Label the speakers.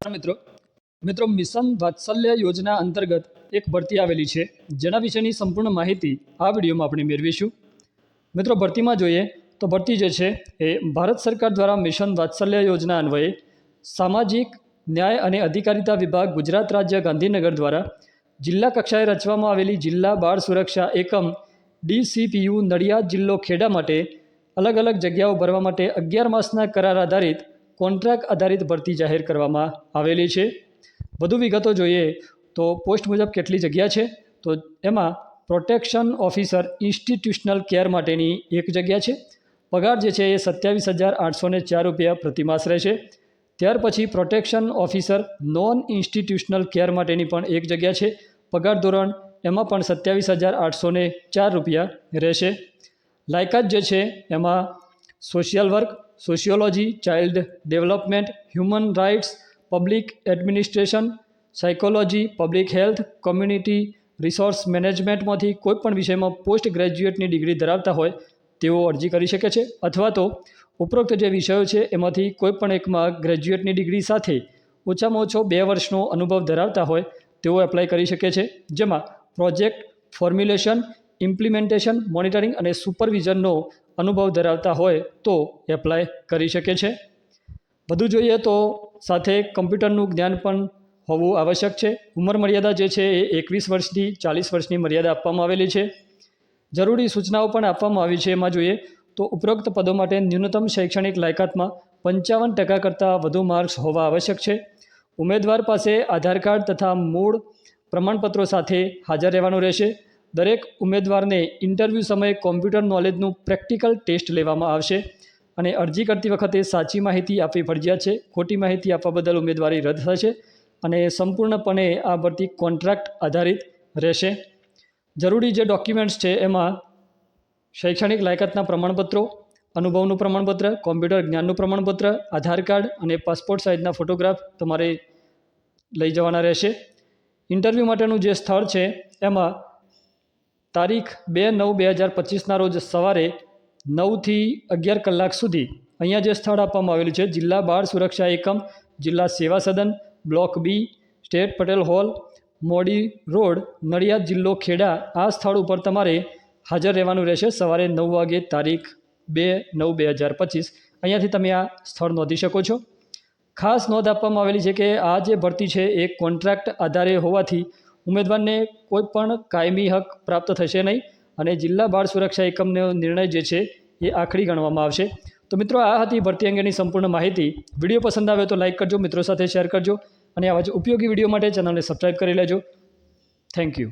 Speaker 1: મિત્રો. મિત્રો, મિશન વાત્સલ્ય યોજના અંતર્ગત એક ભરતી આવેલી છે. જેના વિશેની સંપૂર્ણ માહિતી આ વિડીયોમાં આપણે મેળવીશું. મિત્રો, ભરતીમાં જોઈએ તો ભરતી જે છે એ ભારત સરકાર દ્વારા મિશન વાત્સલ્ય યોજના અન્વયે સામાજિક ન્યાય અને અધિકારિતા વિભાગ ગુજરાત રાજ્ય ગાંધીનગર દ્વારા જિલ્લા કક્ષાએ રચવામાં આવેલી જિલ્લા બાળ સુરક્ષા એકમ ડીસીપીયુ નડિયાદ જિલ્લો ખેડા માટે અલગ અલગ જગ્યાઓ ભરવા માટે અગિયાર માસના કરાર આધારિત કોન્ટ્રાક્ટ આધારિત ભરતી જાહેર કરવામાં આવેલી છે. વધુ વિગતો જોઈએ તો પોસ્ટ મુજબ કેટલી જગ્યા છે? તો એમાં પ્રોટેક્શન ઓફિસર ઇન્સ્ટિટ્યુશનલ કેર માટેની એક જગ્યા છે. પગાર જે છે એ સત્યાવીસ હજાર આઠસો ચાર રૂપિયા પ્રતિમાસ રહેશે. ત્યાર પછી protection officer non institutional care માટેની પણ એક જગ્યા છે. પગાર ધોરણ એમાં પણ સત્યાવીસ હજાર આઠસો ચાર રૂપિયા રહેશે. લાયકાત જે છે એમાં social work sociology child development human rights public administration psychology public health community resource મેનેજમેન્ટમાંથી કોઈ પણ વિષયમાં પોસ્ટ ગ્રેજ્યુએટની ડિગ્રી ધરાવતા હોય, તેઓ અરજી કરી શકે છે. અથવા તો ઉપરોક્ત જે વિષયો છે, એમાંથી કોઈ પણ એકમાં ગ્રેજ્યુએટની ડિગ્રી સાથે ઓછામાં ઓછો બે વર્ષનો અનુભવ ધરાવતા હોય, તેઓ એપ્લાય કરી શકે છે. જેમાં પ્રોજેક્ટ ફોર્મ્યુલેશન ઇમ્પ્લિમેન્ટેશન મોનિટરિંગ અને સુપરવિઝનનો અનુભવ ધરાવતા હોય તો એપ્લાય કરી શકે છે. વધુ જોઈએ તો સાથે કમ્પ્યુટરનું જ્ઞાન પણ હોવું આવશ્યક છે. ઉંમર મર્યાદા જે છે એ એકવીસ વર્ષથી ચાલીસ વર્ષની મર્યાદા આપવામાં આવેલી છે. જરૂરી સૂચનાઓ પણ આપવામાં આવી છે. એમાં જોઈએ તો ઉપરોક્ત પદો માટે ન્યૂનતમ શૈક્ષણિક લાયકાતમાં પંચાવન ટકા કરતાં વધુ માર્ક્સ હોવા આવશ્યક છે. ઉમેદવાર પાસે આધાર કાર્ડ તથા મૂળ પ્રમાણપત્રો સાથે હાજર રહેવાનું રહેશે. દરેક ઉમેદવારને ઇન્ટરવ્યૂ સમયે કોમ્પ્યુટર નોલેજનું પ્રેક્ટિકલ ટેસ્ટ લેવામાં આવશે અને અરજી કરતી વખતે સાચી માહિતી આપવી ફરજિયાત છે. ખોટી માહિતી આપવા બદલ ઉમેદવારી રદ થશે અને સંપૂર્ણપણે આ ભરતી કોન્ટ્રાક્ટ આધારિત રહેશે. જરૂરી જે ડોક્યુમેન્ટ્સ છે એમાં શૈક્ષણિક લાયકાતના પ્રમાણપત્રો, અનુભવનું પ્રમાણપત્ર, કોમ્પ્યુટર જ્ઞાનનું પ્રમાણપત્ર, આધાર કાર્ડ અને પાસપોર્ટ સાઇઝના ફોટોગ્રાફ તમારે લઈ જવાના રહેશે. ઇન્ટરવ્યૂ માટેનું જે સ્થળ છે એમાં તારીખ બે નવ બે હજાર પચીસના રોજ સવારે નવથી અગિયાર કલાક સુધી અહીંયા જે સ્થળ આપવામાં આવેલું છે, જિલ્લા બાળ સુરક્ષા એકમ, જિલ્લા સેવા સદન, block B, state Patel hall, Modi road, Nadiad જિલ્લો ખેડા, આ સ્થળ ઉપર તમારે હાજર રહેવાનું રહેશે સવારે નવ વાગે તારીખ બે નવ બે હજાર પચીસ. અહીંયાથી તમે આ સ્થળ નોંધી શકો છો. ખાસ નોંધ આપવામાં આવેલી છે કે આ જે ભરતી છે એ કોન્ટ્રાક્ટ આધારે હોવાથી ઉમેદવારને કોઈ પણ કાયમી હક પ્રાપ્ત થશે નહીં અને જિલ્લા બાળ સુરક્ષા એકમનો નિર્ણય જે છે એ આખરી ગણવામાં આવશે. તો મિત્રો, આ હતી ભરતી અંગેની સંપૂર્ણ માહિતી. વીડિયો પસંદ આવે તો લાઇક કરજો, મિત્રો સાથે શેર કરજો અને આવા જ ઉપયોગી વીડિયો માટે ચેનલને સબસ્ક્રાઈબ કરી લેજો. Thank you.